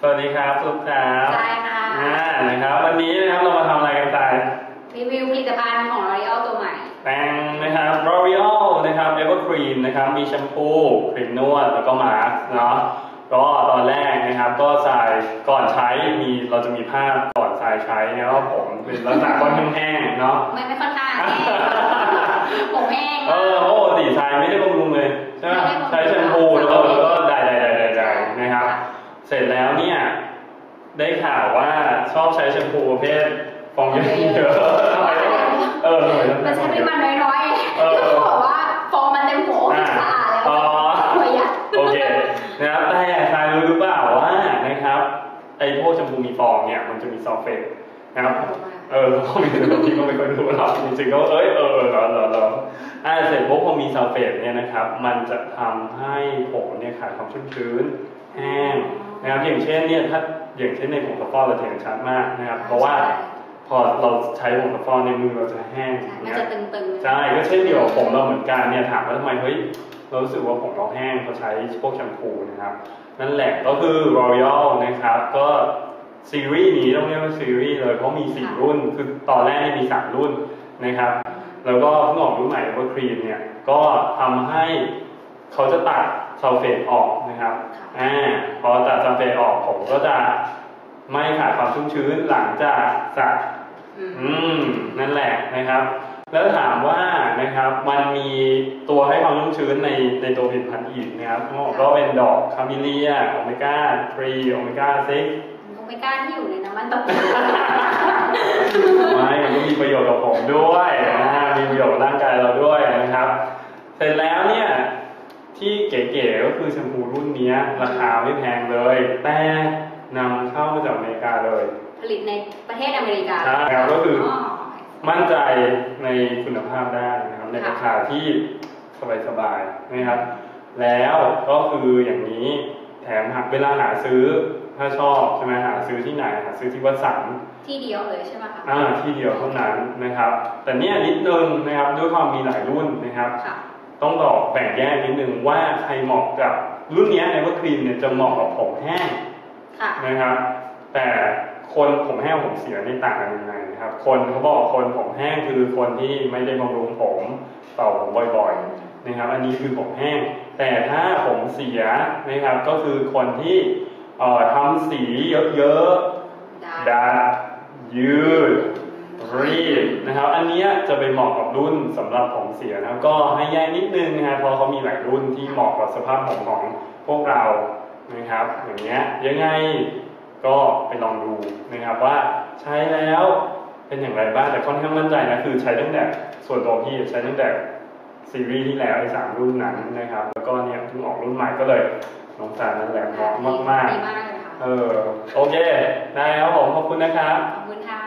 สวัสดีครับทุกครับใช่ค่ะอ่านะครับ วันนี้นะครับเรามาทำอะไรกันตายรีวิวผลิตภัณฑ์ของ L'Oreal ตัวใหม่แปรงนะครับ L'Oreal นะครับ Evercream นะครับ มีแชมพูครีมนวด แล้วก็มาสก์เนาะก็ตอนแรกนะครับก็ใส่ก่อนใช้มีเราจะมีภาพก่อนใส่ใช้นะครับผมเป็นลักษณะก้อนแห้งๆเนาะไม่ไม่ค่อนข้างแห้งผมแห้งเออเพราะปกติใช้ไม่ได้บำรุงเลยใช่ไหมใช้แชมพูแล้วก็ เสร็จแล้วเนี่ยได้ข่าวว่าชอบใช้แชมพูประเภทฟองเยอะๆทำไมต้องเออทำไมต้องมันใช้ปริมาณน้อยๆเออที่เขาบอกว่าฟองมันเต็มหัวโอเคสะอาดแล้วอ๋อประหยัดโอเคนะครับแต่ใครรู้หรือเปล่าว่านะครับไอ้พวกแชมพูมีฟองเนี่ยมันจะมีซัลเฟตนะครับเออเขามีแต่บางทีก็ไม่ค่อยรู้หรอกจริงๆก็เอ้ยเออเออเหรอเหรอเหรออ่าเสร็จปุ๊บพอมีซัลเฟตเนี่ยนะครับ มันจะทำให้ผมเนี่ยขาดความชุ่มชื้น แห้งนะครับอย่างเช่นเนี่ยถ้าอย่างเช่นในผมกับฟอกเราจะเห็นชัดมากนะครับ เพราะว่าพอเราใช้ผมกับฟอกในมือเราจะแห้งใช่มันเนี่ยจะตึงๆใช่ก็เช่นเดียวกับผมเราเหมือนกันเนี่ยถามว่าทำไมเฮ้ยเรารู้สึกว่าผมเราแห้งเพราะใช้พวกแชมพูนะครับ นั่นแหละก็คือ L'Oreal นะครับ ก็ซีรีส์นี้ต้องเรียกว่าซีรีส์เลยเพราะมี4รุ่น คือตอนแรกนี่มี3รุ่นนะครับ แล้วก็เพิ่งออกรุ่นใหม่ว่าครีมเนี่ย ก็ทำให้เขาจะตัด ซัลเฟตออกนะครับอ่าพอตัดซัลเฟตออกผมก็จะไม่ขาดความชุ่มชื้นหลังจากสระอืมอืมนั่นแหละนะครับ แล้วถามว่านะครับมันมีตัวให้ความชุ่มชื้นในในตัวผลิตภัณฑ์อีกนะครับก็เป็นดอกคาเมเลียโอเมก้า3โอเมก้า6ผมไม่กล้าที่อยู่ในน้ำมันตกไม่มันก็มีประโยชน์กับผมด้วยนะฮะมีประโยชน์กับร่างกายเราด้วยนะครับ เสร็จแล้วเนี่ย ที่เก๋ๆก็คือแชมพูรุ่นเนี้ยราคาไม่แพงเลย แต่นำเข้ามาจากอเมริกาเลย ผลิตในประเทศอเมริกาใช่ครับก็คืออมั่นใจในคุณภาพได้นะครับในราคาที่สบายๆนะครับ แล้วก็คืออย่างนี้แถมหากเวลาหาซื้อถ้าชอบใช่ไหมหาซื้อที่ไหนหาซื้อที่วัดสันที่เดียวเลยใช่ไหมคะอ่าที่เดียวเท่านั้นนะครับ แต่เนี่ยนิดนึงนะครับด้วยความมีหลายรุ่นนะครับค่ะ ต้องบอกแบ่งแยกนิดนึงว่าใครเหมาะกับรุ่นเนี้ไอเวอร์ครีมเนี่ยจะเหมาะกับผมแห้งค่ะนะครับ แต่คนผมแห้งผมเสียนี่ต่างกันยังไงนะครับ คนเขาบอกคนผมแห้งคือคนที่ไม่ได้บำรุงผมเป่าผมบ่อยๆนะครับ อันนี้คือผมแห้ง แต่ถ้าผมเสียนะครับก็คือคนที่เอ่อทำสีเยอะๆดัดยืด รีดนะครับ อันเนี้ยจะไปเหมาะกับรุ่นสำหรับผมเสียนะครับก็ให้แยกนิดนึงนะครับเพราะเขามีหลายรุ่นที่เหมาะกับสภาพผมของพวกเรานะครับ อย่างเงี้ยยังไงก็ไปลองดูนะครับว่าใช้แล้วเป็นอย่างไรบ้างแต่ค่อนข้างมั่นใจนะคือใช้ตั้งแต่ส่วนตัวพี่ใช้ตั้งแต่ซีรีส์ที่แล้วไอ้สามรุ่นนั้นนะครับ แล้วก็เนี่ยเพิ่งออกรุ่นใหม่ก็เลยน้องสารนั่นแหละเหมาะมากดีมากเลยค่ะๆเออโอเคได้ครับผมขอบคุณนะครับขอบคุณค่ะ